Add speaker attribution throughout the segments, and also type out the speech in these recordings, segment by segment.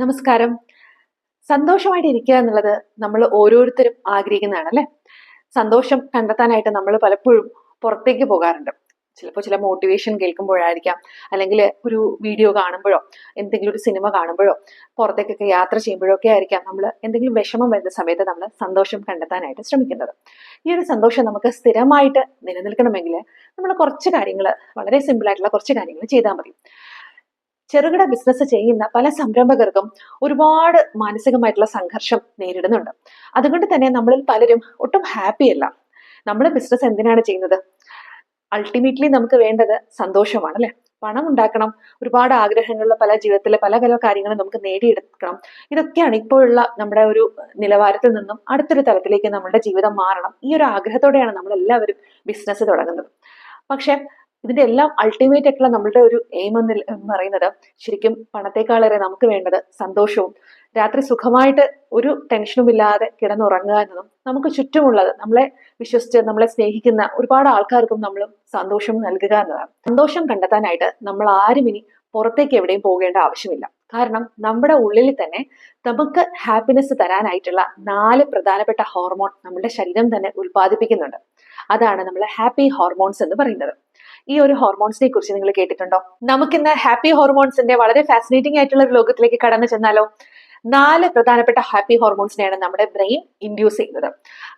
Speaker 1: നമസ്കാരം. സന്തോഷമായിട്ട് ഇരിക്കുക എന്നുള്ളത് നമ്മൾ ഓരോരുത്തരും ആഗ്രഹിക്കുന്നതാണ് അല്ലെ സന്തോഷം കണ്ടെത്താനായിട്ട് നമ്മൾ പലപ്പോഴും പുറത്തേക്ക് പോകാറുണ്ട്. ചിലപ്പോൾ ചില മോട്ടിവേഷൻ കേൾക്കുമ്പോഴായിരിക്കാം. അല്ലെങ്കിൽ ഒരു വീഡിയോ കാണുമ്പോഴോ എന്തെങ്കിലും ഒരു സിനിമ കാണുമ്പോഴോ പുറത്തേക്കൊക്കെ യാത്ര ചെയ്യുമ്പോഴോ ഒക്കെ ആയിരിക്കാം നമ്മൾ എന്തെങ്കിലും വിഷമം വരുന്ന സമയത്ത് നമ്മൾ സന്തോഷം കണ്ടെത്താനായിട്ട് ശ്രമിക്കുന്നത്. ഈ ഒരു സന്തോഷം നമുക്ക് സ്ഥിരമായിട്ട് നിലനിൽക്കണമെങ്കിൽ നമ്മൾ കുറച്ച് കാര്യങ്ങൾ വളരെ സിമ്പിളായിട്ടുള്ള കുറച്ച് കാര്യങ്ങൾ ചെയ്താൽ മതി. ചെറുകിട ബിസിനസ് ചെയ്യുന്ന പല സംരംഭകർക്കും ഒരുപാട് മാനസികമായിട്ടുള്ള സംഘർഷം നേരിടുന്നുണ്ട്. അതുകൊണ്ട് തന്നെ നമ്മളിൽ പലരും ഒട്ടും ഹാപ്പി അല്ല. നമ്മൾ ബിസിനസ് എന്തിനാണ് ചെയ്യുന്നത്? അൾട്ടിമേറ്റ്ലി നമുക്ക് വേണ്ടത് സന്തോഷമാണ് അല്ലെ? പണം ഉണ്ടാക്കണം ഒരുപാട് ആഗ്രഹങ്ങളുള്ള പല ജീവിതത്തിലെ പല പല കാര്യങ്ങളും നമുക്ക് നേടിയെടുക്കണം. ഇതൊക്കെയാണ് ഇപ്പോഴുള്ള നമ്മുടെ ഒരു നിലവാരത്തിൽ നിന്നും അടുത്തൊരു തലത്തിലേക്ക് നമ്മുടെ ജീവിതം മാറണം. ഈ ഒരു ആഗ്രഹത്തോടെയാണ് നമ്മൾ എല്ലാവരും ബിസിനസ് തുടങ്ങുന്നത്. പക്ഷെ ഇതിന്റെ എല്ലാം അൾട്ടിമേറ്റ് ആയിട്ടുള്ള നമ്മളുടെ ഒരു എയിം എന്ന് പറയുന്നത് ശരിക്കും പണത്തെക്കാളേറെ നമുക്ക് വേണ്ടത് സന്തോഷവും രാത്രി സുഖമായിട്ട് ഒരു ടെൻഷനും ഇല്ലാതെ കിടന്നുറങ്ങുക എന്നതും നമുക്ക് ചുറ്റുമുള്ളത് നമ്മളെ വിശ്വസിച്ച് നമ്മളെ സ്നേഹിക്കുന്ന ഒരുപാട് ആൾക്കാർക്കും നമ്മൾ സന്തോഷം നൽകുക എന്നതാണ്. സന്തോഷം കണ്ടെത്താനായിട്ട് നമ്മൾ ആരും ഇനി പുറത്തേക്ക് എവിടെയും പോകേണ്ട ആവശ്യമില്ല. കാരണം നമ്മുടെ ഉള്ളിൽ തന്നെ നമുക്ക് ഹാപ്പിനെസ് തരാനായിട്ടുള്ള നാല് പ്രധാനപ്പെട്ട ഹോർമോൺ നമ്മുടെ ശരീരം തന്നെ ഉൽപ്പാദിപ്പിക്കുന്നുണ്ട്. അതാണ് നമ്മൾ ഹാപ്പി ഹോർമോൺസ് എന്ന് പറയുന്നത്. ഈ ഒരു ഹോർമോൺസിനെ കുറിച്ച് നിങ്ങൾ കേട്ടിട്ടുണ്ടോ? നമുക്കിന്ന് ഹാപ്പി ഹോർമോൺസിന്റെ വളരെ ഫാസിനേറ്റിംഗ് ആയിട്ടുള്ള ഒരു ലോകത്തിലേക്ക് കടന്നു ചെന്നാലോ? നാല് പ്രധാനപ്പെട്ട ഹാപ്പി ഹോർമോൺസിനെയാണ് നമ്മുടെ ബ്രെയിൻ ഇൻഡ്യൂസ് ചെയ്യുന്നത്.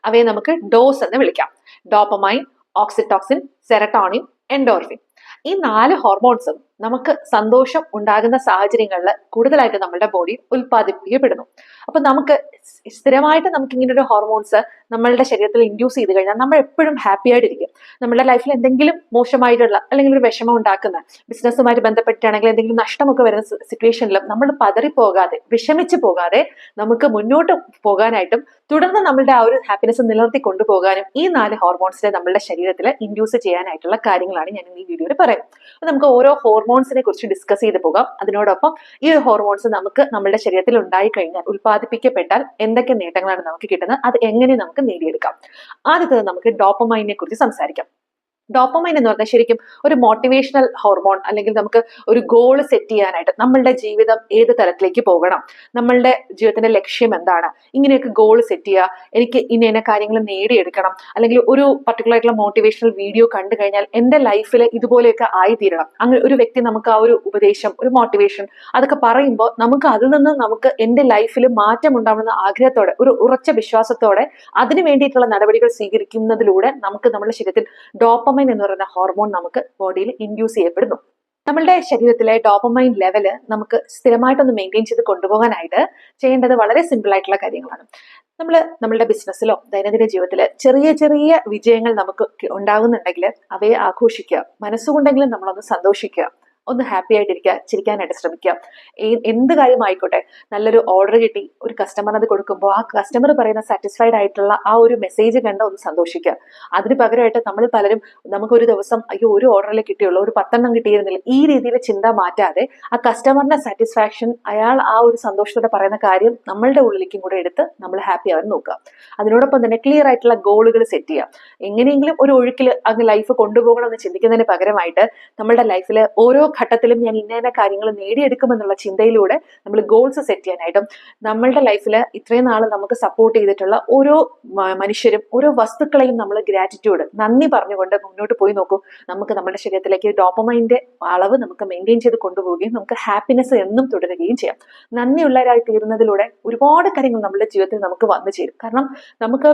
Speaker 1: അവയെ നമുക്ക് ഡോസ് എന്ന് വിളിക്കാം. ഡോപ്പമൈൻ ഓക്സിറ്റോക്സിൻ സെറട്ടോണിൻ എൻഡോർഫിൻ ഈ നാല് ഹോർമോൺസും നമുക്ക് സന്തോഷം ഉണ്ടാകുന്ന സാഹചര്യങ്ങളിൽ കൂടുതലായിട്ട് നമ്മുടെ ബോഡി ഉൽപ്പാദിപ്പിക്കപ്പെടുന്നു. അപ്പൊ നമുക്ക് സ്ഥിരമായിട്ട് നമുക്ക് ഇങ്ങനെ ഒരു ഹോർമോൺസ് നമ്മളുടെ ശരീരത്തിൽ ഇൻഡ്യൂസ് ചെയ്ത് കഴിഞ്ഞാൽ നമ്മൾ എപ്പോഴും ഹാപ്പി ആയിട്ടിരിക്കും. നമ്മുടെ ലൈഫിൽ എന്തെങ്കിലും മോശമായിട്ടുള്ള അല്ലെങ്കിൽ ഒരു വിഷമം ഉണ്ടാക്കുന്ന ബിസിനസ്സുമായിട്ട് ബന്ധപ്പെട്ടാണെങ്കിൽ എന്തെങ്കിലും നഷ്ടമൊക്കെ വരുന്ന സിറ്റുവേഷനിലും നമ്മൾ പതറി പോകാതെ വിഷമിച്ച് പോകാതെ നമുക്ക് മുന്നോട്ട് പോകാനായിട്ടും തുടർന്ന് നമ്മളുടെ ആ ഒരു ഹാപ്പിനെസ് നിലനിർത്തി കൊണ്ടുപോകാനും ഈ നാല് ഹോർമോൺസിനെ നമ്മളുടെ ശരീരത്തിൽ ഇൻഡ്യൂസ് ചെയ്യാനായിട്ടുള്ള കാര്യങ്ങളാണ് ഞാൻ ഈ വീഡിയോയിൽ പറയുന്നത്. നമുക്ക് ഓരോ ഹോർമോൺസിനെ കുറിച്ച് ഡിസ്കസ് ചെയ്ത് പോകാം. അതിനോടൊപ്പം ഈ ഹോർമോൺസ് നമുക്ക് നമ്മുടെ ശരീരത്തിൽ ഉണ്ടായി കഴിഞ്ഞാൽ ഉൽപ്പാദിപ്പിക്കപ്പെട്ടാൽ എന്തൊക്കെ നേട്ടങ്ങളാണ് നമുക്ക് കിട്ടുന്നത് അത് എങ്ങനെ നമുക്ക് നേടിയെടുക്കാം. ആദ്യത്തത് നമുക്ക് ഡോപ്പമൈനെ കുറിച്ച് സംസാരിക്കാം. ഡോപ്പമൈൻ എന്ന് പറഞ്ഞാൽ ശരിക്കും ഒരു മോട്ടിവേഷണൽ ഹോർമോൺ അല്ലെങ്കിൽ നമുക്ക് ഒരു ഗോൾ സെറ്റ് ചെയ്യാനായിട്ട് നമ്മളുടെ ജീവിതം ഏത് തലത്തിലേക്ക് പോകണം? നമ്മളുടെ ജീവിതത്തിന്റെ ലക്ഷ്യം എന്താണ്? ഇങ്ങനെയൊക്കെ ഗോൾ സെറ്റ് ചെയ്യുക എനിക്ക് ഇന്ന ഇന്ന കാര്യങ്ങൾ നേടിയെടുക്കണം അല്ലെങ്കിൽ ഒരു പർട്ടിക്കുലർ ആയിട്ടുള്ള മോട്ടിവേഷണൽ വീഡിയോ കണ്ടു കഴിഞ്ഞാൽ എന്റെ ലൈഫിൽ ഇതുപോലെയൊക്കെ ആയിത്തീരണം. അങ്ങനെ ഒരു വ്യക്തി നമുക്ക് ആ ഒരു ഉപദേശം ഒരു മോട്ടിവേഷൻ അതൊക്കെ പറയുമ്പോൾ നമുക്ക് അതിൽ നിന്ന് നമുക്ക് എന്റെ ലൈഫിൽ മാറ്റം ഉണ്ടാവുന്ന ആഗ്രഹത്തോടെ ഒരു ഉറച്ച വിശ്വാസത്തോടെ അതിനു വേണ്ടിയിട്ടുള്ള നടപടികൾ സ്വീകരിക്കുന്നതിലൂടെ നമുക്ക് നമ്മുടെ ശരീരത്തിൽ ഡോപ്പമൈൻ എന്ന് പറയുന്ന ഹോർമോൺ നമുക്ക് ബോഡിയിൽ ഇൻഡ്യൂസ് ചെയ്യപ്പെടുന്നു. നമ്മളുടെ ശരീരത്തിലെ ഡോപ്പമൈൻ ലെവൽ നമുക്ക് സ്ഥിരമായിട്ടൊന്ന് മെയിന്റെയിൻ ചെയ്ത് കൊണ്ടുപോകാനായിട്ട് ചെയ്യേണ്ടത് വളരെ സിമ്പിൾ ആയിട്ടുള്ള കാര്യങ്ങളാണ്. നമ്മൾ നമ്മളുടെ ബിസിനസ്സിലോ ദൈനംദിന ജീവിതത്തിൽ ചെറിയ ചെറിയ വിജയങ്ങൾ നമുക്ക് ഉണ്ടാകുന്നുണ്ടെങ്കിൽ അവയെ ആഘോഷിക്കുക മനസ്സുകൊണ്ടെങ്കിലും നമ്മളൊന്ന് സന്തോഷിക്കുക. ഒന്ന് ഹാപ്പി ആയിട്ടിരിക്കുക ചിരിക്കാനായിട്ട് ശ്രമിക്കുക എന്ത് കാര്യമായിക്കോട്ടെ നല്ലൊരു ഓർഡർ കിട്ടി ഒരു കസ്റ്റമർ അത് കൊടുക്കുമ്പോൾ ആ കസ്റ്റമർ പറയുന്ന സാറ്റിസ്ഫൈഡ് ആയിട്ടുള്ള ആ ഒരു മെസ്സേജ് കണ്ട് ഒന്ന് സന്തോഷിക്കുക അതിന് പകരമായിട്ട് നമ്മൾ പലരും നമുക്കൊരു ദിവസം അയ്യോ ഒരു ഓർഡറിൽ കിട്ടിയുള്ളൂ ഒരു പത്തെണ്ണം കിട്ടിയിരുന്നില്ല ഈ രീതിയിൽ ചിന്ത മാറ്റാതെ ആ കസ്റ്റമറിന്റെ സാറ്റിസ്ഫാക്ഷൻ അയാൾ ആ ഒരു സന്തോഷത്തോടെ പറയുന്ന കാര്യം നമ്മളുടെ ഉള്ളിലേക്കും കൂടെ എടുത്ത് നമ്മൾ ഹാപ്പി ആവാൻ നോക്കുക. അതിനോടൊപ്പം തന്നെ ക്ലിയർ ആയിട്ടുള്ള ഗോളുകൾ സെറ്റ് ചെയ്യുക. എങ്ങനെയെങ്കിലും ഒരു ഒഴുക്കിൽ അങ്ങ് ലൈഫ് കൊണ്ടുപോകണം എന്ന് ചിന്തിക്കുന്നതിന് പകരമായിട്ട് നമ്മളുടെ ലൈഫിൽ ഓരോ ഘട്ടത്തിലും ഞാൻ ഇന്ന ഇന്ന കാര്യങ്ങൾ നേടിയെടുക്കുമെന്നുള്ള ചിന്തയിലൂടെ നമ്മൾ ഗോൾസ് സെറ്റ് ചെയ്യാനായിട്ടും നമ്മളുടെ ലൈഫിൽ ഇത്രയും നാൾ നമുക്ക് സപ്പോർട്ട് ചെയ്തിട്ടുള്ള ഓരോ മനുഷ്യരും ഓരോ വസ്തുക്കളെയും നമ്മൾ ഗ്രാറ്റിറ്റ്യൂഡ് നന്ദി പറഞ്ഞുകൊണ്ട് മുന്നോട്ട് പോയി നോക്കൂ. നമുക്ക് നമ്മുടെ ശരീരത്തിലേക്ക് ഡോപ്പമൈന്റെ അളവ് നമുക്ക് മെയിന്റെയിൻ ചെയ്ത് കൊണ്ടുപോവുകയും നമുക്ക് ഹാപ്പിനെസ് എന്നും തുടരുകയും ചെയ്യാം. നന്ദിയുള്ളവരായി തീരുന്നതിലൂടെ ഒരുപാട് കാര്യങ്ങൾ നമ്മുടെ ജീവിതത്തിൽ നമുക്ക് വന്നു ചേരും. കാരണം നമുക്ക്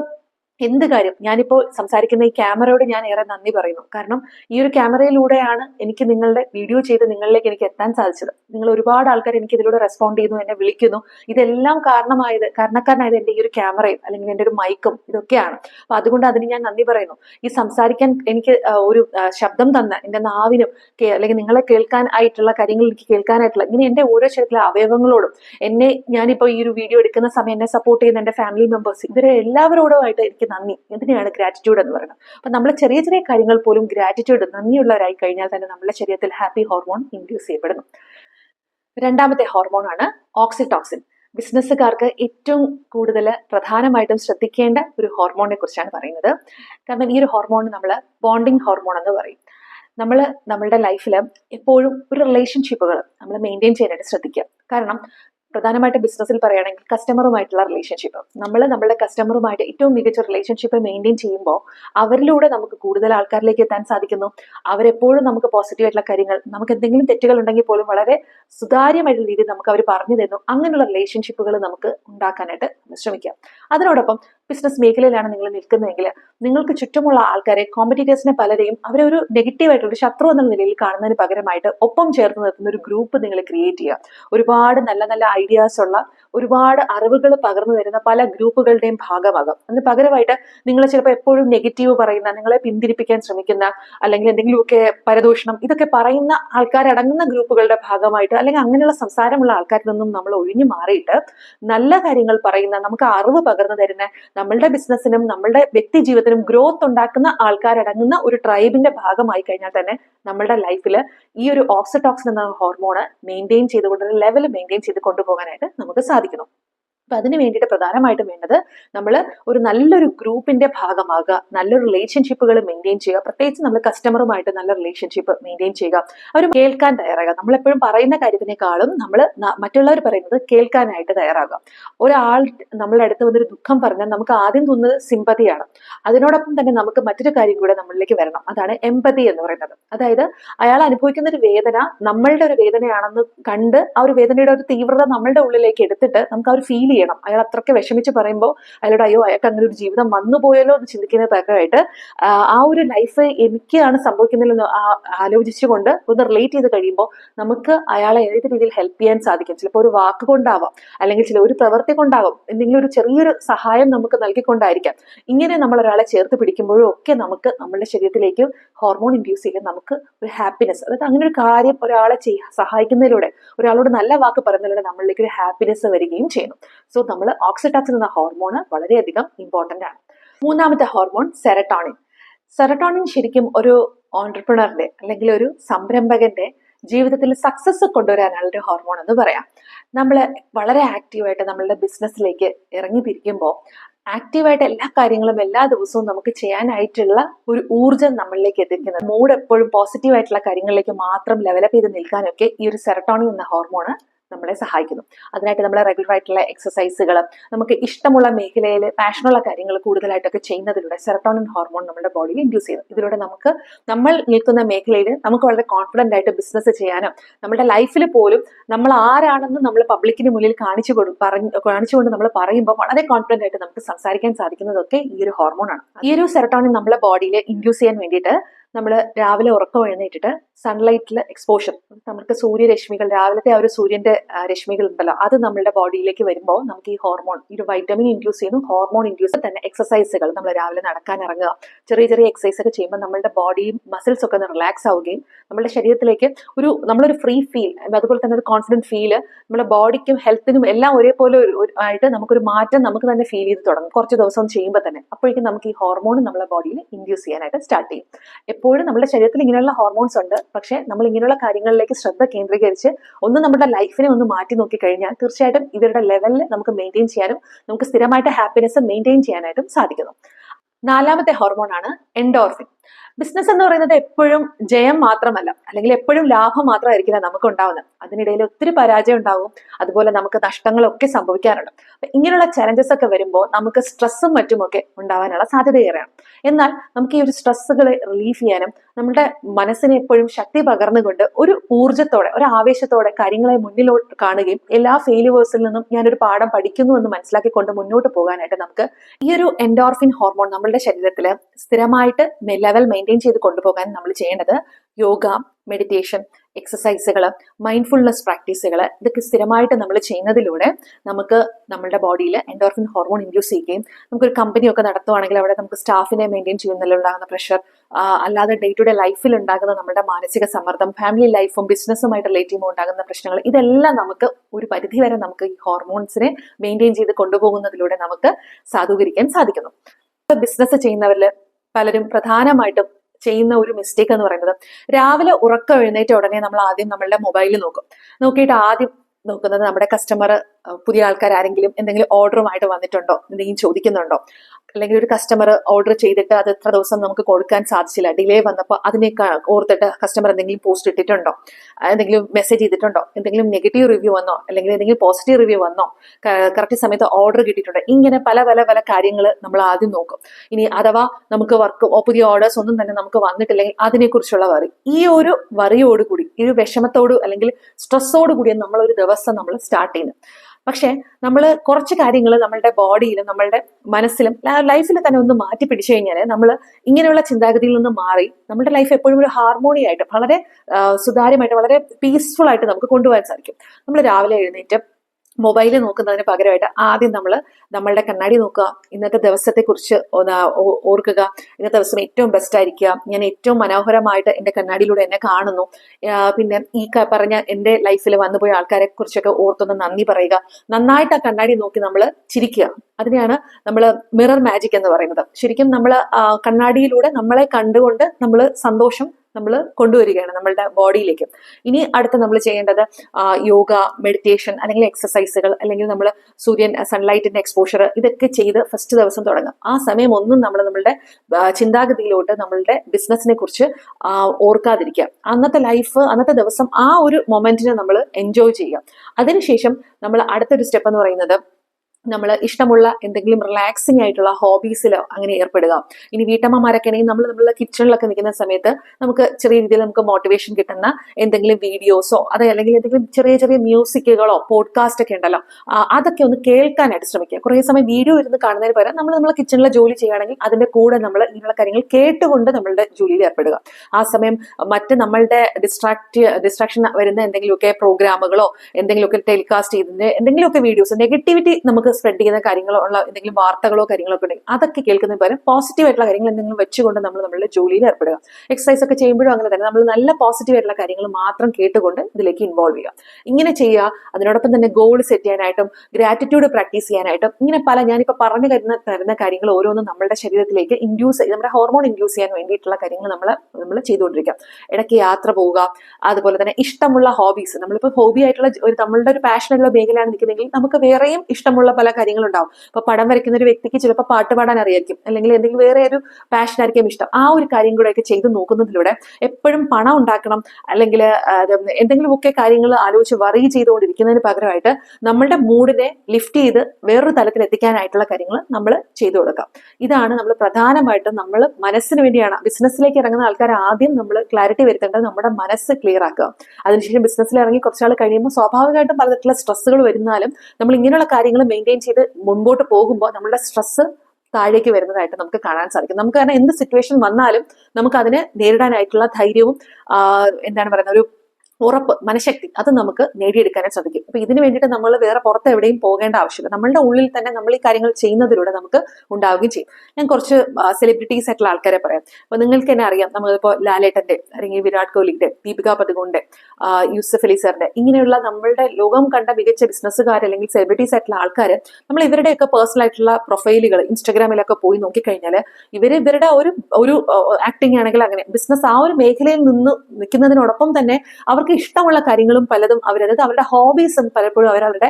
Speaker 1: എന്ത് കാര്യം? ഞാനിപ്പോൾ സംസാരിക്കുന്ന ഈ ക്യാമറയോട് ഞാൻ ഏറെ നന്ദി പറയുന്നു. കാരണം ഈ ഒരു ക്യാമറയിലൂടെയാണ് എനിക്ക് നിങ്ങളുടെ വീഡിയോ ചെയ്ത് നിങ്ങളിലേക്ക് എനിക്ക് എത്താൻ സാധിച്ചത്. നിങ്ങൾ ഒരുപാട് ആൾക്കാർ എനിക്ക് ഇതിലൂടെ റെസ്പോണ്ട് ചെയ്യുന്നു എന്നെ വിളിക്കുന്നു. ഇതെല്ലാം കാരണമായത് കാരണക്കാരനായത് എന്റെ ഈ ഒരു ക്യാമറയും അല്ലെങ്കിൽ എന്റെ ഒരു മൈക്കും ഇതൊക്കെയാണ്. അപ്പൊ അതുകൊണ്ട് അതിന് ഞാൻ നന്ദി പറയുന്നു. ഈ സംസാരിക്കാൻ എനിക്ക് ഒരു ശബ്ദം തന്ന എന്റെ നാവിനും അല്ലെങ്കിൽ നിങ്ങളെ കേൾക്കാൻ ആയിട്ടുള്ള കാര്യങ്ങൾ എനിക്ക് കേൾക്കാനായിട്ടുള്ള ഇങ്ങനെ എന്റെ ഓരോ ശരീരത്തിലെ അവയവങ്ങളോടും എന്നെ ഞാനിപ്പോൾ ഈ ഒരു വീഡിയോ എടുക്കുന്ന സമയം എന്നെ സപ്പോർട്ട് ചെയ്യുന്ന എന്റെ ഫാമിലി മെമ്പേഴ്സ് ഇവരെ എല്ലാവരോടുമായിട്ട് എനിക്ക് എനിക്ക് നന്ദി. ഇതിനെയാണ് ഗ്രാറ്റിറ്റ്യൂഡ് എന്ന് പറയുന്നത്? അപ്പം നമ്മൾ ചെറിയ ചെറിയ കാര്യങ്ങൾ പോലും ഗ്രാറ്റിറ്റ്യൂഡ് നന്ദിയുള്ളവരായി കഴിഞ്ഞാൽ തന്നെ നമ്മുടെ ശരീരത്തിൽ ഹാപ്പി ഹോർമോൺ ഇൻഡ്യൂസ് ചെയ്യപ്പെടുന്നു. രണ്ടാമത്തെ ഹോർമോൺ ആണ് ഓക്സിറ്റോക്സിൻ ബിസിനസ്സുകാർക്ക് ഏറ്റവും കൂടുതൽ പ്രധാനമായിട്ടും ശ്രദ്ധിക്കേണ്ട ഒരു ഹോർമോണിനെ കുറിച്ചാണ് പറയുന്നത്. കാരണം ഈ ഒരു ഹോർമോൺ നമ്മൾ ബോണ്ടിങ് ഹോർമോൺ എന്ന് പറയും. നമ്മൾ നമ്മളുടെ ലൈഫിൽ എപ്പോഴും ഒരു റിലേഷൻഷിപ്പുകൾ നമ്മൾ മെയിന്റെയിൻ ചെയ്യാനായിട്ട് ശ്രദ്ധിക്കുക. കാരണം പ്രധാനമായിട്ട് ബിസിനസ്സിൽ പറയുകയാണെങ്കിൽ കസ്റ്റമറുമായിട്ടുള്ള റിലേഷൻഷിപ്പ് നമ്മൾ നമ്മുടെ കസ്റ്റമറുമായിട്ട് ഏറ്റവും മികച്ച റിലേഷൻഷിപ്പ് മെയിന്റെയിൻ ചെയ്യുമ്പോൾ അവരിലൂടെ നമുക്ക് കൂടുതൽ ആൾക്കാരിലേക്ക് എത്താൻ സാധിക്കുന്നു. അവരെപ്പോഴും നമുക്ക് പോസിറ്റീവ് ആയിട്ടുള്ള കാര്യങ്ങൾ നമുക്ക് എന്തെങ്കിലും തെറ്റുകൾ ഉണ്ടെങ്കിൽ പോലും വളരെ സുതാര്യമായിട്ടുള്ള രീതിയിൽ നമുക്ക് അവർ പറഞ്ഞു തരുന്നു. അങ്ങനെയുള്ള റിലേഷൻഷിപ്പുകൾ നമുക്ക് ഉണ്ടാക്കാനായിട്ട് ശ്രമിക്കാം. അതിനോടൊപ്പം ബിസിനസ് മേഖലയിലാണ് നിങ്ങൾ നിൽക്കുന്നതെങ്കിൽ നിങ്ങൾക്ക് ചുറ്റുമുള്ള ആൾക്കാരെ കോമ്പറ്റീറ്റേഴ്സിനെ പലരെയും അവരെ ഒരു നെഗറ്റീവായിട്ടുള്ള ശത്രു എന്ന നിലയിൽ കാണുന്നതിന് പകരമായിട്ട് ഒപ്പം ചേർന്ന് നിർത്തുന്ന ഒരു ഗ്രൂപ്പ് നിങ്ങൾ ക്രിയേറ്റ് ചെയ്യുക. ഒരുപാട് നല്ല നല്ല ഐഡിയാസ് ഉള്ള ഒരുപാട് അറിവുകൾ പകർന്നു തരുന്ന പല ഗ്രൂപ്പുകളുടെയും ഭാഗമാകാം. അതിന് പകരമായിട്ട് നിങ്ങൾ ചിലപ്പോൾ എപ്പോഴും നെഗറ്റീവ് പറയുന്ന നിങ്ങളെ പിന്തിരിപ്പിക്കാൻ ശ്രമിക്കുന്ന അല്ലെങ്കിൽ എന്തെങ്കിലുമൊക്കെ പരദൂഷണം ഇതൊക്കെ പറയുന്ന ആൾക്കാരടങ്ങുന്ന ഗ്രൂപ്പുകളുടെ ഭാഗമായിട്ട് അല്ലെങ്കിൽ അങ്ങനെയുള്ള സംസാരമുള്ള ആൾക്കാരിൽ നിന്നും നമ്മൾ ഒഴിഞ്ഞു മാറിയിട്ട് നല്ല കാര്യങ്ങൾ പറയുന്ന നമുക്ക് അറിവ് പകർന്നു തരുന്ന നമ്മളുടെ ബിസിനസ്സിനും നമ്മളുടെ വ്യക്തി ജീവിതത്തിനും ഗ്രോത്ത് ഉണ്ടാക്കുന്ന ആൾക്കാരടങ്ങുന്ന ഒരു ട്രൈബിന്റെ ഭാഗമായി കഴിഞ്ഞാൽ തന്നെ നമ്മളുടെ ലൈഫിൽ ഈ ഒരു ഓക്സിടോക്സിൻ എന്ന ഹോർമോണ് മെയിന്റെയിൻ ചെയ്തുകൊണ്ട് ഒരു ലെവൽ മെയിന്റെയിൻ ചെയ്ത് കൊണ്ടുപോകാനായിട്ട് നമുക്ക് സാധിക്കുന്നു. അപ്പൊ അതിന് വേണ്ടിയിട്ട് പ്രധാനമായിട്ടും വേണ്ടത് നമ്മൾ ഒരു നല്ലൊരു ഗ്രൂപ്പിന്റെ ഭാഗമാകുക നല്ല റിലേഷൻഷിപ്പുകൾ മെയിന്റെയിൻ ചെയ്യുക പ്രത്യേകിച്ച് നമ്മൾ കസ്റ്റമറുമായിട്ട് നല്ല റിലേഷൻഷിപ്പ് മെയിന്റെയിൻ ചെയ്യുക. അവർ കേൾക്കാൻ തയ്യാറാകുക. നമ്മളെപ്പോഴും പറയുന്ന കാര്യത്തിനേക്കാളും നമ്മൾ മറ്റുള്ളവർ പറയുന്നത് കേൾക്കാനായിട്ട് തയ്യാറാകുക. ഒരാൾ നമ്മളുടെ അടുത്ത് വന്നൊരു ദുഃഖം പറഞ്ഞാൽ നമുക്ക് ആദ്യം തോന്നുന്നത് സിമ്പതിയാണ് അതിനോടൊപ്പം തന്നെ നമുക്ക് മറ്റൊരു കാര്യം കൂടെ നമ്മളിലേക്ക് വരണം. അതാണ് എമ്പതി എന്ന് പറയുന്നത്. അതായത് അയാൾ അനുഭവിക്കുന്ന ഒരു വേദന നമ്മളുടെ ഒരു വേദനയാണെന്ന് കണ്ട് ആ ഒരു വേദനയുടെ ഒരു തീവ്രത നമ്മളുടെ ഉള്ളിലേക്ക് എടുത്തിട്ട് നമുക്ക് ആ ഒരു ഫീൽ ചെയ്യണം. അയാൾ അത്രയ്ക്ക് വിഷമിച്ച് പറയുമ്പോൾ അയാളോട് അയ്യോ അയാൾക്ക് അങ്ങനെ ഒരു ജീവിതം വന്നു പോയല്ലോ എന്ന് ചിന്തിക്കുന്ന തരമായിട്ട് ആ ഒരു ലൈഫ് എനിക്കാണ് സംഭവിക്കുന്നതെന്ന് ആലോചിച്ചുകൊണ്ട് ഒന്ന് റിലേറ്റ് ചെയ്ത് കഴിയുമ്പോൾ നമുക്ക് അയാളെ ഏത് രീതിയിൽ ഹെൽപ്പ് ചെയ്യാൻ സാധിക്കും? ചിലപ്പോൾ ഒരു വാക്ക് കൊണ്ടാവാം അല്ലെങ്കിൽ ചില ഒരു പ്രവൃത്തി കൊണ്ടാവാം എന്തെങ്കിലും ഒരു ചെറിയൊരു സഹായം നമുക്ക് നൽകിക്കൊണ്ടായിരിക്കാം. ഇങ്ങനെ നമ്മൾ ഒരാളെ ചേർത്ത് പിടിക്കുമ്പോഴും ഒക്കെ നമുക്ക് നമ്മുടെ ശരീരത്തിലേക്ക് ഹോർമോൺ ഇൻഡ്യൂസ് ചെയ്യാൻ നമുക്ക് ഒരു ഹാപ്പിനെസ് അതായത് അങ്ങനെ ഒരു കാര്യം ഒരാളെ സഹായിക്കുന്നതിലൂടെ ഒരാളോട് നല്ല വാക്ക് പറയുന്നതിലൂടെ നമ്മളിലേക്ക് ഒരു ഹാപ്പിനെസ് വരികയും ചെയ്യുന്നു. സോ നമ്മൾ ഓക്സിറ്റോക്സിൻ എന്ന ഹോർമോൺ വളരെയധികം ഇമ്പോർട്ടന്റ് ആണ്. മൂന്നാമത്തെ ഹോർമോൺ സെറട്ടോണിൻ സെറട്ടോണിൻ ശരിക്കും ഒരു ഓണ്ടർപ്രണറിന്റെ അല്ലെങ്കിൽ ഒരു സംരംഭകന്റെ ജീവിതത്തിൽ സക്സസ് കൊണ്ടുവരാനുള്ള ഒരു ഹോർമോൺ എന്ന് പറയാം. നമ്മൾ വളരെ ആക്റ്റീവായിട്ട് നമ്മളുടെ ബിസിനസ്സിലേക്ക് ഇറങ്ങി തിരിക്കുമ്പോൾ ആക്റ്റീവായിട്ട് എല്ലാ കാര്യങ്ങളും എല്ലാ ദിവസവും നമുക്ക് ചെയ്യാനായിട്ടുള്ള ഒരു ഊർജം നമ്മളിലേക്ക് എത്തിക്കുന്നത്. മൂഡ് എപ്പോഴും പോസിറ്റീവായിട്ടുള്ള കാര്യങ്ങളിലേക്ക് മാത്രം ഡെവലപ്പ് ചെയ്ത് നിൽക്കാനൊക്കെ ഈ ഒരു സെറട്ടോണിൻ എന്ന ഹോർമോണ് നമ്മളെ സഹായിക്കുന്നു. അതിനായിട്ട് നമ്മളെ റെഗുലർ ആയിട്ടുള്ള എക്സസൈസുകൾ നമുക്ക് ഇഷ്ടമുള്ള മേഖലയിൽ പാഷനുള്ള കാര്യങ്ങൾ കൂടുതലായിട്ടൊക്കെ ചെയ്യുന്നതിലൂടെ സെറട്ടോണിൻ ഹോർമോൺ നമ്മുടെ ബോഡിയിൽ ഇൻഡ്യൂസ് ചെയ്യുന്നു. ഇതിലൂടെ നമുക്ക് നമ്മൾ നിൽക്കുന്ന മേഖലയിൽ നമുക്ക് വളരെ കോൺഫിഡന്റ് ആയിട്ട് ബിസിനസ് ചെയ്യാനും നമ്മുടെ ലൈഫിൽ പോലും നമ്മൾ ആരാണെന്ന് നമ്മൾ പബ്ലിക്കിന് മുന്നിൽ കാണിച്ചു കൊടു പറഞ്ഞു കാണിച്ചുകൊണ്ട് നമ്മൾ പറയുമ്പോൾ വളരെ കോൺഫിഡന്റ് ആയിട്ട് നമുക്ക് സംസാരിക്കാൻ സാധിക്കുന്നതൊക്കെ ഈ ഒരു ഹോർമോണാണ് ഈ ഒരു സെറട്ടോണിൻ നമ്മുടെ ബോഡിയിൽ ഇൻഡ്യൂസ് ചെയ്യാൻ വേണ്ടിയിട്ട് നമ്മൾ രാവിലെ ഉറക്കം എഴുന്നേറ്റിട്ട് സൺലൈറ്റിൽ എക്സ്പോഷർ നമുക്ക് സൂര്യരശ്മികൾ രാവിലത്തെ ആ ഒരു സൂര്യന്റെ രശ്മികൾ ഉണ്ടല്ലോ അത് നമ്മുടെ ബോഡിയിലേക്ക് വരുമ്പോൾ നമുക്ക് ഈ ഹോർമോൺ ഈ ഒരു വൈറ്റമിൻ ഇൻഡ്യൂസ് ചെയ്യുന്നു. ഹോർമോൺ ഇൻഡ്യൂസ് തന്നെ എക്സസൈസുകൾ നമ്മൾ രാവിലെ നടക്കാൻ ഇറങ്ങുക. ചെറിയ ചെറിയ എക്സസൈസ് ഒക്കെ ചെയ്യുമ്പോൾ നമ്മുടെ ബോഡിയും മസിൽസ് ഒക്കെ ഒന്ന് റിലാക്സ് ആവുകയും നമ്മുടെ ശരീരത്തിലേക്ക് ഒരു നമ്മളൊരു ഫ്രീ ഫീൽ അതുപോലെ തന്നെ ഒരു കോൺഫിഡന്റ് ഫീൽ നമ്മുടെ ബോഡിക്കും ഹെൽത്തിനും എല്ലാം ഒരേപോലെ ഒരു ഒരു- ആയിട്ട് നമുക്കൊരു മാറ്റം നമുക്ക് തന്നെ ഫീൽ ചെയ്ത് തുടങ്ങും. കുറച്ച് ദിവസം ചെയ്യുമ്പോൾ തന്നെ അപ്പോഴേക്കും നമുക്ക് ഈ ഹോർമോൺ നമ്മുടെ ബോഡിയിൽ ഇൻഡ്യൂസ് ചെയ്യാനായിട്ട് സ്റ്റാർട്ട് ചെയ്യും. എപ്പോഴും നമ്മുടെ ശരീരത്തിൽ ഇങ്ങനെയുള്ള ഹോർമോൺസ് ഉണ്ട്. പക്ഷേ നമ്മൾ ഇങ്ങനെയുള്ള കാര്യങ്ങളിലേക്ക് ശ്രദ്ധ കേന്ദ്രീകരിച്ച് ഒന്ന് നമ്മുടെ ലൈഫിനെ ഒന്ന് മാറ്റി നോക്കി കഴിഞ്ഞാൽ തീർച്ചയായിട്ടും ഇവരുടെ ലെവലിൽ നമുക്ക് മെയിന്റെയിൻ ചെയ്യാനും നമുക്ക് സ്ഥിരമായിട്ട് ഹാപ്പിനെസ് മെയിന്റെയിൻ ചെയ്യാനായിട്ടും സാധിക്കുന്നു. നാലാമത്തെ ഹോർമോൺ ആണ് എൻഡോർഫിൻ ബിസിനസ് എന്ന് പറയുന്നത് എപ്പോഴും ജയം മാത്രമല്ല അല്ലെങ്കിൽ എപ്പോഴും ലാഭം മാത്രമായിരിക്കില്ല നമുക്ക് ഉണ്ടാവുന്നത് അതിനിടയിൽ ഒത്തിരി പരാജയം ഉണ്ടാവും. അതുപോലെ നമുക്ക് നഷ്ടങ്ങളൊക്കെ സംഭവിക്കാറുണ്ട്. അപ്പൊ ഇങ്ങനെയുള്ള ചലഞ്ചസ് ഒക്കെ വരുമ്പോൾ നമുക്ക് സ്ട്രെസ്സും മറ്റുമൊക്കെ ഉണ്ടാവാനുള്ള സാധ്യതയേറെയാണ്. എന്നാൽ നമുക്ക് ഈ ഒരു സ്ട്രെസ്സുകളെ റിലീഫ് ചെയ്യാനും നമ്മുടെ മനസ്സിനെ എപ്പോഴും ശക്തി പകർന്നുകൊണ്ട് ഒരു ഊർജത്തോടെ ഒരു ആവേശത്തോടെ കാര്യങ്ങളെ മുന്നിലോട്ട് കാണുകയും എല്ലാ ഫെയിലുവേഴ്സിൽ നിന്നും ഞാനൊരു പാഠം പഠിക്കുന്നു എന്ന് മനസ്സിലാക്കിക്കൊണ്ട് മുന്നോട്ട് പോകാനായിട്ട് നമുക്ക് ഈ ഒരു എൻഡോർഫിൻ ഹോർമോൺ നമ്മളുടെ ശരീരത്തിൽ സ്ഥിരമായിട്ട് ലെവൽ മെയിന്റെയിൻ ചെയ്ത് കൊണ്ടുപോകാൻ നമ്മൾ ചെയ്യേണ്ടത് യോഗ മെഡിറ്റേഷൻ എക്സസൈസുകൾ മൈൻഡ്ഫുൾനെസ് പ്രാക്ടീസുകൾ ഇതൊക്കെ സ്ഥിരമായിട്ട് നമ്മൾ ചെയ്യുന്നതിലൂടെ നമുക്ക് നമ്മുടെ ബോഡിയിൽ എൻഡോർഫിൻ ഹോർമോൺ ഇൻഡ്യൂസ് ചെയ്യുകയും നമുക്കൊരു കമ്പനി ഒക്കെ നടത്തുവാണെങ്കിൽ അവിടെ നമുക്ക് സ്റ്റാഫിനെ മെയിന്റെയിൻ ചെയ്യുന്നതിലുണ്ടാകുന്ന പ്രഷർ അല്ലാതെ ഡേ ടു ഡേ ലൈഫിൽ ഉണ്ടാകുന്ന നമ്മുടെ മാനസിക സമ്മർദ്ദം ഫാമിലി ലൈഫും ബിസിനസ്സുമായിട്ട് റിലേറ്റ് ചെയ്യുമ്പോൾ ഉണ്ടാകുന്ന പ്രശ്നങ്ങൾ ഇതെല്ലാം നമുക്ക് ഒരു പരിധി വരെ നമുക്ക് ഈ ഹോർമോൺസിനെ മെയിന്റെയിൻ ചെയ്ത് കൊണ്ടുപോകുന്നതിലൂടെ നമുക്ക് സാധൂകരിക്കാൻ സാധിക്കുന്നു. ബിസിനസ് ചെയ്യുന്നവരിൽ പലരും പ്രധാനമായിട്ടും ചെയ്യുന്ന ഒരു മിസ്റ്റേക്ക് എന്ന് പറയുന്നത് രാവിലെ ഉറക്കം എഴുന്നേറ്റ ഉടനെ നമ്മൾ ആദ്യം നമ്മളുടെ മൊബൈൽ നോക്കും. നോക്കിയിട്ട് ആദ്യം നോക്കുന്നത് നമ്മുടെ കസ്റ്റമർ പുതിയ ആൾക്കാർ ആരെങ്കിലും എന്തെങ്കിലും ഓർഡറുമായിട്ട് വന്നിട്ടുണ്ടോ? എന്തെങ്കിലും ചോദിക്കുന്നുണ്ടോ? അല്ലെങ്കിൽ ഒരു കസ്റ്റമർ ഓർഡർ ചെയ്തിട്ട് അത് എത്ര ദിവസം നമുക്ക് കൊടുക്കാൻ സാധിച്ചില്ല ഡിലേ വന്നപ്പോൾ അതിനെ ഓർത്തിട്ട് കസ്റ്റമർ എന്തെങ്കിലും പോസ്റ്റ് ഇട്ടിട്ടുണ്ടോ? എന്തെങ്കിലും മെസ്സേജ് ചെയ്തിട്ടുണ്ടോ? എന്തെങ്കിലും നെഗറ്റീവ് റിവ്യൂ വന്നോ? അല്ലെങ്കിൽ എന്തെങ്കിലും പോസിറ്റീവ് റിവ്യൂ വന്നോ? കറക്റ്റ് സമയത്ത് ഓർഡർ കിട്ടിയിട്ടുണ്ടോ? ഇങ്ങനെ പല പല പല കാര്യങ്ങൾ നമ്മൾ ആദ്യം നോക്കും. ഇനി അഥവാ നമുക്ക് വർക്ക് പുതിയ ഓർഡേഴ്സ് ഒന്നും തന്നെ നമുക്ക് വന്നിട്ടില്ലെങ്കിൽ അതിനെക്കുറിച്ചുള്ള വറി ഈ ഒരു വറിയോടുകൂടി ഈ ഒരു വിഷമത്തോട് അല്ലെങ്കിൽ സ്ട്രെസ്സോട് കൂടി നമ്മൾ ഒരു ദിവസം നമ്മൾ സ്റ്റാർട്ട് ചെയ്യുന്നത്. പക്ഷേ നമ്മൾ കുറച്ച് കാര്യങ്ങൾ നമ്മളുടെ ബോഡിയിലും നമ്മളുടെ മനസ്സിലും ലൈഫിൽ തന്നെ ഒന്ന് മാറ്റി പിടിച്ചു കഴിഞ്ഞാൽ നമ്മൾ ഇങ്ങനെയുള്ള ചിന്താഗതിയിൽ നിന്ന് മാറി നമ്മുടെ ലൈഫ് എപ്പോഴും ഒരു ഹാർമോണി ആയിട്ട് വളരെ സുതാര്യമായിട്ട് വളരെ പീസ്ഫുൾ ആയിട്ട് നമുക്ക് കൊണ്ടുപോകാൻ സാധിക്കും. നമ്മൾ രാവിലെ എഴുന്നേറ്റ് മൊബൈൽ നോക്കുന്നതിന് പകരമായിട്ട് ആദ്യം നമ്മൾ നമ്മളുടെ കണ്ണാടി നോക്കുക. ഇന്നത്തെ ദിവസത്തെക്കുറിച്ച് ഓർക്കുക. ഇന്നത്തെ ദിവസം ഏറ്റവും ബെസ്റ്റ് ആയിരിക്കുക. ഞാൻ ഏറ്റവും മനോഹരമായിട്ട് എന്റെ കണ്ണാടിയിലൂടെ എന്നെ കാണുന്നു. പിന്നെ ഈ പറഞ്ഞ എന്റെ ലൈഫിൽ വന്നുപോയ ആൾക്കാരെ കുറിച്ചൊക്കെ ഓർത്തൊന്ന് നന്ദി പറയുക. നന്നായിട്ട് ആ കണ്ണാടി നോക്കി നമ്മൾ ചിരിക്കുക. അതിനെയാണ് നമ്മൾ മിറർ മാജിക് എന്ന് പറയുന്നത്. ശരിക്കും നമ്മൾ കണ്ണാടിയിലൂടെ നമ്മളെ കണ്ടുകൊണ്ട് നമ്മൾ സന്തോഷം നമ്മൾ കൊണ്ടുവരികയാണ് നമ്മളുടെ ബോഡിയിലേക്ക്. ഇനി അടുത്ത് നമ്മൾ ചെയ്യേണ്ടത് യോഗ മെഡിറ്റേഷൻ അല്ലെങ്കിൽ എക്സസൈസുകൾ അല്ലെങ്കിൽ നമ്മൾ സൂര്യൻ സൺലൈറ്റിന്റെ എക്സ്പോഷർ ഇതൊക്കെ ചെയ്ത് ഫസ്റ്റ് ദിവസം തുടങ്ങും. ആ സമയം ഒന്നും നമ്മൾ നമ്മളുടെ ചിന്താഗതിയിലോട്ട് നമ്മളുടെ ബിസിനസ്സിനെ കുറിച്ച് ഓർക്കാതിരിക്കുക. അന്നത്തെ ലൈഫ് അന്നത്തെ ദിവസം ആ ഒരു മൊമെന്റിനെ നമ്മൾ എൻജോയ് ചെയ്യുക. അതിനുശേഷം നമ്മൾ അടുത്തൊരു സ്റ്റെപ്പ് എന്ന് പറയുന്നത് നമ്മൾ ഇഷ്ടമുള്ള എന്തെങ്കിലും റിലാക്സിങ് ആയിട്ടുള്ള ഹോബീസിലോ അങ്ങനെ ഏർപ്പെടുക. ഇനി വീട്ടമ്മമാരൊക്കെ ആണെങ്കിൽ നമ്മൾ നമ്മളുടെ കിച്ചണിലൊക്കെ നിൽക്കുന്ന സമയത്ത് നമുക്ക് ചെറിയ രീതിയിൽ നമുക്ക് മോട്ടിവേഷൻ കിട്ടുന്ന എന്തെങ്കിലും വീഡിയോസോ അതെ അല്ലെങ്കിൽ എന്തെങ്കിലും ചെറിയ ചെറിയ മ്യൂസിക്കുകളോ പോഡ്കാസ്റ്റ് ഒക്കെ ഉണ്ടല്ലോ അതൊക്കെ ഒന്ന് കേൾക്കാനായിട്ട് ശ്രമിക്കുക. കുറേ സമയം വീഡിയോ ഇരുന്ന് കാണുന്നതിന് പകരം നമ്മൾ നമ്മളെ കിച്ചണിലെ ജോലി ചെയ്യുകയാണെങ്കിൽ അതിന്റെ കൂടെ നമ്മൾ ഇങ്ങനെയുള്ള കാര്യങ്ങൾ കേട്ടുകൊണ്ട് നമ്മളുടെ ജോലിയിൽ ഏർപ്പെടുക. ആ സമയം മറ്റ് നമ്മളുടെ ഡിസ്ട്രാക്ട് ഡിസ്ട്രാക്ഷൻ വരുന്ന എന്തെങ്കിലുമൊക്കെ പ്രോഗ്രാമുകളോ എന്തെങ്കിലുമൊക്കെ ടെലികാസ്റ്റ് ചെയ്തതിന്റെ എന്തെങ്കിലുമൊക്കെ വീഡിയോസ് നെഗറ്റിവിറ്റി നമുക്ക് സ്പ്രെഡ് ചെയ്യുന്ന കാര്യങ്ങളോ ഉള്ള എന്തെങ്കിലും വാർത്തകളോ കാര്യങ്ങളോ ഒക്കെ ഉണ്ടെങ്കിൽ അതൊക്കെ കേൾക്കുന്നതിന് പകരം പോസിറ്റീവ് ആയിട്ടുള്ള കാര്യങ്ങൾ എന്തെങ്കിലും വെച്ചുകൊണ്ട് നമ്മൾ നമ്മുടെ ജോലിയിൽ ഏർപ്പെടുക. എക്സസൈസ് ഒക്കെ ചെയ്യുമ്പോഴും അങ്ങനെ തന്നെ. നമ്മൾ നല്ല പോസിറ്റീവ് ആയിട്ടുള്ള കാര്യങ്ങൾ മാത്രം കേട്ടുകൊണ്ട് ഇതിലേക്ക് ഇൻവോൾവ് ചെയ്യുക. ഇങ്ങനെ ചെയ്യുക അതിനോടൊപ്പം തന്നെ ഗോൾ സെറ്റ് ചെയ്യാനായിട്ടും ഗ്രാറ്റിറ്റ്യൂഡ് പ്രാക്ടീസ് ചെയ്യാനായിട്ടും ഇങ്ങനെ പല ഞാനിപ്പോൾ പറഞ്ഞു തരുന്ന തരുന്ന കാര്യങ്ങൾ ഓരോന്നും നമ്മുടെ ശരീരത്തിലേക്ക് ഇൻഡ്യൂസ് നമ്മുടെ ഹോർമോൺ ഇൻഡ്യൂസ് ചെയ്യാൻ വേണ്ടിയിട്ടുള്ള കാര്യങ്ങൾ നമ്മൾ നമ്മൾ ചെയ്തുകൊണ്ടിരിക്കുക. ഇടയ്ക്ക് യാത്ര പോവുക അതുപോലെ തന്നെ ഇഷ്ടമുള്ള ഹോബീസ് നമ്മളിപ്പോൾ ഹോബി ആയിട്ടുള്ള ഒരു നമ്മളുടെ ഒരു പാഷനുള്ള മേഖലയാണ് നിൽക്കുന്നതെങ്കിൽ നമുക്ക് വേറെയും ഇഷ്ടമുള്ള പല കാര്യങ്ങളുണ്ടാവും. ഇപ്പൊ പടം വരയ്ക്കുന്ന ഒരു വ്യക്തിക്ക് ചിലപ്പോൾ പാട്ട് പാടാൻ അറിയായിരിക്കും. അല്ലെങ്കിൽ എന്തെങ്കിലും വേറെ ഒരു പാഷൻ ആയിരിക്കും ഇഷ്ടം. ആ ഒരു കാര്യം കൂടെ ഒക്കെ ചെയ്ത് നോക്കുന്നതിലൂടെ എപ്പോഴും പണം ഉണ്ടാക്കണം. അല്ലെങ്കിൽ എന്തെങ്കിലുമൊക്കെ കാര്യങ്ങൾ ആലോചിച്ച് വറി ചെയ്തുകൊണ്ടിരിക്കുന്നതിന് പകരമായിട്ട് നമ്മളുടെ മൂഡിനെ ലിഫ്റ്റ് ചെയ്ത് വേറൊരു തലത്തിൽ എത്തിക്കാനായിട്ടുള്ള കാര്യങ്ങൾ നമ്മൾ ചെയ്തു കൊടുക്കാം. ഇതാണ് നമ്മൾ പ്രധാനമായിട്ടും നമ്മൾ മനസ്സിന് വേണ്ടിയാണ്. ബിസിനസ്സിലേക്ക് ഇറങ്ങുന്ന ആൾക്കാർ ആദ്യം നമ്മൾ ക്ലാരിറ്റി വരുത്തേണ്ടത് നമ്മുടെ മനസ്സ് ക്ലിയർ ആക്കുക. അതിനുശേഷം ബിസിനസ്സിൽ ഇറങ്ങി കുറച്ചാൾ കഴിയുമ്പോൾ സ്വാഭാവികമായിട്ടും പലതരത്തിലുള്ള സ്ട്രെസ്സുകൾ വരുന്നാലും നമ്മൾ ഇങ്ങനെയുള്ള കാര്യങ്ങൾ മെയിന്റെയിൻ ചെയ്ത് മുൻപോട്ട് പോകുമ്പോൾ നമ്മുടെ സ്ട്രെസ് താഴേക്ക് വരുന്നതായിട്ട് നമുക്ക് കാണാൻ സാധിക്കും. നമുക്ക് കാരണം എന്ത് സിറ്റുവേഷൻ വന്നാലും നമുക്ക് അതിനെ നേരിടാനായിട്ടുള്ള ധൈര്യവും എന്താണ് പറയുന്നത് ഒരു ഉറപ്പ് മനഃശക്തി അത് നമുക്ക് നേടിയെടുക്കാനായിട്ട് സാധിക്കും. അപ്പൊ ഇതിനു വേണ്ടിയിട്ട് നമ്മൾ വേറെ പുറത്ത് എവിടെയും പോകേണ്ട ആവശ്യമില്ല. നമ്മളുടെ ഉള്ളിൽ തന്നെ നമ്മൾ ഈ കാര്യങ്ങൾ ചെയ്യുന്നതിലൂടെ നമുക്ക് ഉണ്ടാവുകയും ചെയ്യും. ഞാൻ കുറച്ച് സെലിബ്രിറ്റീസ് ആയിട്ടുള്ള ആൾക്കാരെ പറയാം. അപ്പൊ നിങ്ങൾക്ക് തന്നെ അറിയാം നമ്മളിപ്പോ ലാലേട്ടന്റെ അല്ലെങ്കിൽ വിരാട് കോഹ്ലിയുടെ ദീപിക പതുകോണിന്റെ യൂസഫ് അലി സാറിന്റെ ഇങ്ങനെയുള്ള നമ്മളുടെ ലോകം കണ്ട മികച്ച ബിസിനസ്സുകാർ അല്ലെങ്കിൽ സെലിബ്രിറ്റീസ് ആയിട്ടുള്ള ആൾക്കാർ നമ്മൾ ഇവരുടെയൊക്കെ പേഴ്സണൽ ആയിട്ടുള്ള പ്രൊഫൈലുകൾ ഇൻസ്റ്റാഗ്രാമിലൊക്കെ പോയി നോക്കിക്കഴിഞ്ഞാൽ ഇവർ ഇവരുടെ ഒരു ഒരു ആക്ടിങ് ആണെങ്കിൽ അങ്ങനെ ബിസിനസ് ആ ഒരു മേഖലയിൽ നിന്ന് നിൽക്കുന്നതിനോടൊപ്പം തന്നെ അവർക്ക് ഇഷ്ടമുള്ള കാര്യങ്ങളും പലതും അവർ അതായത് അവരുടെ ഹോബീസും പലപ്പോഴും അവർ അവരുടെ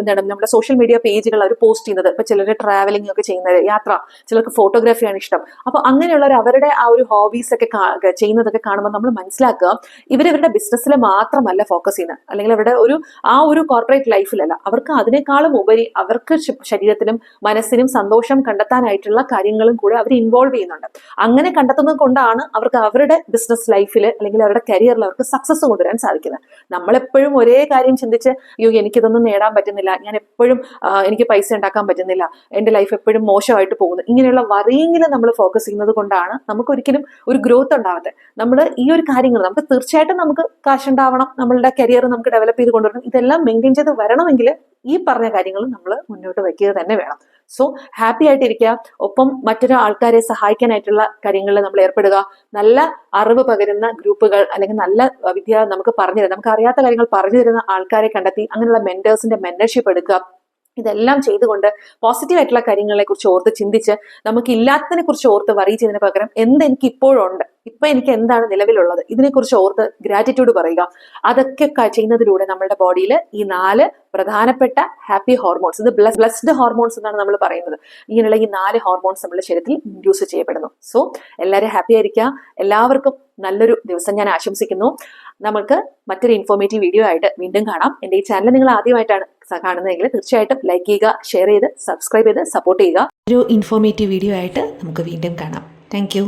Speaker 1: എന്താണ് നമ്മുടെ സോഷ്യൽ മീഡിയ പേജുകൾ അവർ പോസ്റ്റ് ചെയ്യുന്നത്. ഇപ്പൊ ചിലർ ട്രാവലിംഗ് ഒക്കെ ചെയ്യുന്നത് യാത്ര ചിലർക്ക് ഫോട്ടോഗ്രാഫിയാണ് ഇഷ്ടം. അപ്പൊ അങ്ങനെയുള്ളവർ അവരുടെ ആ ഒരു ഹോബീസ് ഒക്കെ ചെയ്യുന്നതൊക്കെ കാണുമ്പോൾ നമ്മൾ മനസ്സിലാക്കുക ഇവരവരുടെ ബിസിനസ്സിൽ മാത്രമല്ല ഫോക്കസ് ചെയ്യുന്നത്. അല്ലെങ്കിൽ അവരുടെ ഒരു ആ ഒരു കോർപ്പറേറ്റ് ലൈഫിലല്ല അവർക്ക് അതിനേക്കാളും ഉപരി അവർക്ക് ശരീരത്തിനും മനസ്സിനും സന്തോഷം കണ്ടെത്താനായിട്ടുള്ള കാര്യങ്ങളും കൂടെ അവർ ഇൻവോൾവ് ചെയ്യുന്നുണ്ട്. അങ്ങനെ കണ്ടെത്തുന്നത് കൊണ്ടാണ് അവർക്ക് അവരുടെ ബിസിനസ് ലൈഫിൽ അല്ലെങ്കിൽ അവരുടെ കരിയറിൽ അവർക്ക് സക്സസ് കൊണ്ടുവരാൻ സാധിക്കുന്നത്. നമ്മളെപ്പോഴും ഒരേ കാര്യം ചിന്തിച്ച് അയ്യോ എനിക്കിതൊന്നും നേടാൻ പറ്റുന്നില്ല. ഞാൻ എപ്പോഴും എനിക്ക് പൈസ ഉണ്ടാക്കാൻ പറ്റുന്നില്ല. എന്റെ ലൈഫ് എപ്പോഴും മോശമായിട്ട് പോകുന്നു. ഇങ്ങനെയുള്ള വറിയെങ്കിലും നമ്മൾ ഫോക്കസ് ചെയ്യുന്നത് കൊണ്ടാണ് നമുക്ക് ഒരിക്കലും ഒരു ഗ്രോത്ത് ഉണ്ടാവാത്തത് നമ്മൾ ഈ ഒരു കാര്യങ്ങൾ നമുക്ക് തീർച്ചയായിട്ടും നമുക്ക് കാശ് ഉണ്ടാവണം. നമ്മളുടെ കരിയർ നമുക്ക് ഡെവലപ്പ് ചെയ്ത് കൊണ്ടുവരണം. ഇതെല്ലാം മെയിന്റെയിൻ ചെയ്ത് വരണമെങ്കിൽ ഈ പറഞ്ഞ കാര്യങ്ങൾ നമ്മൾ മുന്നോട്ട് വയ്ക്കുക തന്നെ വേണം. സോ ഹാപ്പി ആയിട്ടിരിക്കുക. ഒപ്പം മറ്റൊരു ആൾക്കാരെ സഹായിക്കാനായിട്ടുള്ള കാര്യങ്ങളിൽ നമ്മൾ ഏർപ്പെടുക. നല്ല അറിവ് പകരുന്ന ഗ്രൂപ്പുകൾ അല്ലെങ്കിൽ നല്ല വിദ്യ നമുക്ക് പറഞ്ഞു തരുന്ന നമുക്ക് അറിയാത്ത കാര്യങ്ങൾ പറഞ്ഞു തരുന്ന ആൾക്കാരെ കണ്ടെത്തി അങ്ങനെയുള്ള മെന്റേഴ്സിന്റെ മെന്റർഷിപ്പ് എടുക്കുക. ഇതെല്ലാം ചെയ്തുകൊണ്ട് പോസിറ്റീവ് ആയിട്ടുള്ള കാര്യങ്ങളെ കുറിച്ച് ഓർത്ത് ചിന്തിച്ച് നമുക്ക് ഇല്ലാത്തതിനെ കുറിച്ച് ഓർത്ത് വറി ചെയ്യുന്നതിന് പകരം എന്ത് എനിക്ക് ഇപ്പോഴുണ്ട് ഇപ്പൊ എനിക്ക് എന്താണ് നിലവിലുള്ളത്? ഇതിനെക്കുറിച്ച് ഓർത്ത് ഗ്രാറ്റിറ്റ്യൂഡ് പറയുക. അതൊക്കെ ചെയ്യുന്നതിലൂടെ നമ്മുടെ ബോഡിയിൽ ഈ നാല് പ്രധാനപ്പെട്ട ഹാപ്പി ഹോർമോൺസ് ഇത് ബ്ലസ് ബ്ലസ്ഡ് ഹോർമോൺസ് എന്നാണ് നമ്മൾ പറയുന്നത്. ഇങ്ങനെയുള്ള ഈ നാല് ഹോർമോൺസ് നമ്മുടെ ശരീരത്തിൽ ഇൻഡ്യൂസ് ചെയ്യപ്പെടുന്നു. സോ എല്ലാവരും ഹാപ്പി ആയിരിക്കുക. എല്ലാവർക്കും നല്ലൊരു ദിവസം ഞാൻ ആശംസിക്കുന്നു. നമുക്ക് മറ്റൊരു ഇൻഫോർമേറ്റീവ് വീഡിയോ ആയിട്ട് വീണ്ടും കാണാം. എന്റെ ഈ ചാനൽ നിങ്ങൾ ആദ്യമായിട്ടാണ് കാണുന്നതെങ്കിൽ തീർച്ചയായിട്ടും ലൈക്ക് ചെയ്യുക ഷെയർ ചെയ്ത് സബ്സ്ക്രൈബ് ചെയ്ത് സപ്പോർട്ട് ചെയ്യുക. ഒരു ഇൻഫോർമേറ്റീവ് വീഡിയോ ആയിട്ട് നമുക്ക് വീണ്ടും കാണാം. താങ്ക്